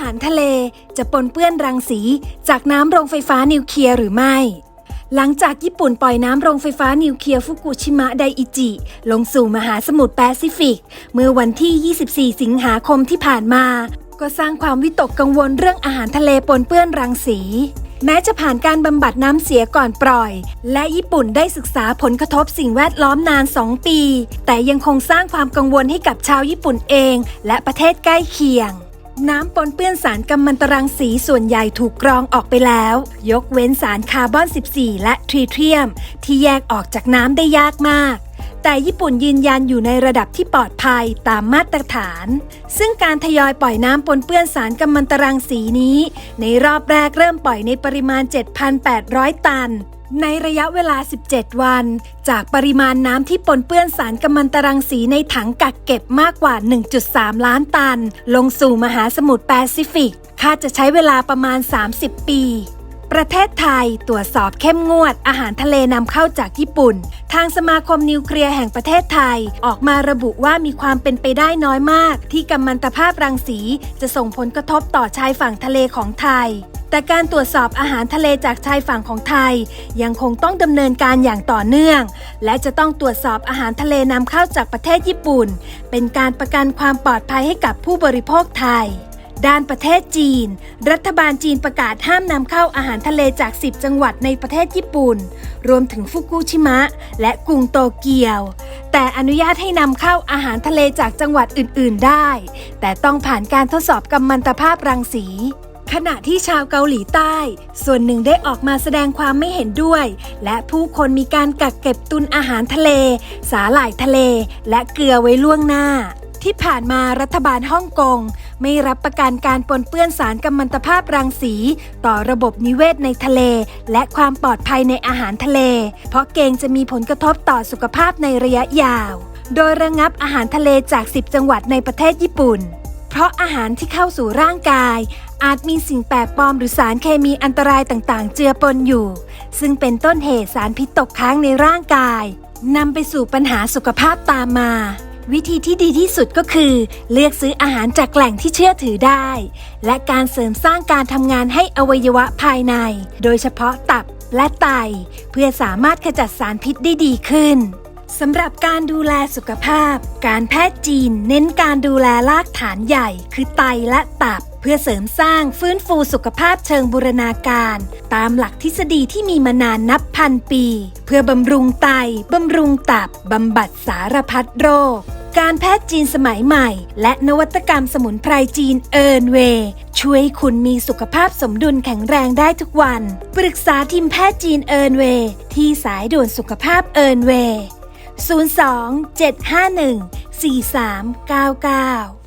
หารทะเลจะปนเปื้อนรังสีจากน้ำโรงไฟฟ้านิวเคลียร์หรือไม่ หลังจากญี่ปุ่นปล่อยน้ำโรงไฟฟ้านิวเคลียร์ฟุกุชิมะไดอิจิ ลงสู่มหาสมุทรแปซิฟิก เมื่อวันที่ 24 สิงหาคมที่ผ่านมา ก็สร้างความวิตกกังวลเรื่องอาหารทะเลปนเปื้อนรังสีแม้จะผ่านการบำบัดน้ำเสียก่อนปล่อย และญี่ปุ่นได้ศึกษาผลกระทบสิ่งแวดล้อมนาน 2 ปี แต่ยังคงสร้างความกังวลให้กับชาวญี่ปุ่นเอง และประเทศใกล้เคียง น้ำปนเปื้อนสารกัมมันตรังสีส่วนใหญ่ถูกกรองออกไปแล้ว ยกเว้นสารคาร์บอน 14 และทรีเทียม ที่แยกออกจากน้ำได้ยากมาก แต่ญี่ปุ่นยืนยันอยู่ในระดับที่ปลอดภัยตามมาตรฐาน ซึ่งการทยอยปล่อยน้ำปนเปื้อนสารกัมมันตรังสีนี้ ในรอบแรกเริ่มปล่อยในปริมาณ 7,800 ตัน ในระยะเวลา 17 วัน จากปริมาณน้ำที่ปนเปื้อนสารกัมมันตรังสีในถังกักเก็บมากกว่า 1.3 ล้านตัน ลงสู่มหาสมุทรแปซิฟิก คาดจะใช้เวลาประมาณ 30 ปี ประเทศไทยตรวจสอบเข้มงวดอาหารทะเลนำเข้าจากญี่ปุ่น ทางสมาคมนิวเคลียร์แห่งประเทศไทย ออกมาระบุว่ามีความเป็นไปได้น้อยมาก ที่กัมมันตภาพรังสีจะส่งผลกระทบต่อชายฝั่งทะเลของไทย แต่การตรวจสอบอาหารทะเลจากชายฝั่งของไทย ยังคงต้องดำเนินการอย่างต่อเนื่อง และจะต้องตรวจสอบอาหารทะเลนำเข้าจากประเทศญี่ปุ่น เป็นการประกันความปลอดภัยให้กับผู้บริโภคไทย ด้านประเทศจีน รัฐบาลจีนประกาศห้ามนำเข้าอาหารทะเลจาก 10 จังหวัดในประเทศญี่ปุ่น รวมถึงฟุกุชิมะ และกรุงโตเกียว แต่อนุญาตให้นำเข้าอาหารทะเลจากจังหวัดอื่น ๆ ได้ แต่ต้องผ่านการทดสอบกัมมันตภาพรังสี ขณะที่ชาวเกาหลีใต้ ส่วนหนึ่งได้ออกมาแสดงความไม่เห็นด้วย และผู้คนมีการกักเก็บตุนอาหารทะเล สาหร่ายทะเล และเกลือไว้ล่วงหน้า ที่ผ่านมารัฐบาลฮ่องกง ไม่รับประกันการปนเปื้อนสารกัมมันตภาพรังสี ต่อระบบนิเวศในทะเล และความปลอดภัยในอาหารทะเล เพราะเกรงจะมีผลกระทบต่อสุขภาพในระยะยาว โดยระงับอาหารทะเลจาก 10 จังหวัดในประเทศญี่ปุ่น เพราะอาหารที่เข้าสู่ร่างกาย อาจมีสิ่งแปลกปลอมหรือสารเคมีอันตรายต่างๆ เจือปนอยู่ ซึ่งเป็นต้นเหตุสารพิษตกค้างในร่างกายนำไปสู่ปัญหาสุขภาพตามมา วิธีที่ดีที่สุดก็คือ เลือกซื้ออาหารจากแหล่งที่เชื่อถือได้ และการเสริมสร้างการทำงานให้อวัยวะภายใน โดยเฉพาะตับและไต เพื่อสามารถขจัดสารพิษได้ดีขึ้น สำหรับการดูแลสุขภาพ การแพทย์จีนเน้นการดูแลรากฐานใหญ่ คือไตและตับ เพื่อเสริมสร้างฟื้นฟูสุขภาพเชิงบูรณาการ ตามหลักทฤษฎีที่มีมานานนับพันปี เพื่อบำรุงไต บำรุงตับ บำบัดสารพัดโรคการแพทย์จีนสมัยใหม่ และนวัตกรรมสมุนไพรจีนเอิร์นเวย์ช่วยให้คุณมีสุขภาพสมดุลแข็งแรงได้ทุกวัน ปรึกษาทีมแพทย์จีนเอิร์นเวย์ที่สายด่วนสุขภาพเอิร์นเวย์ 02 751 4399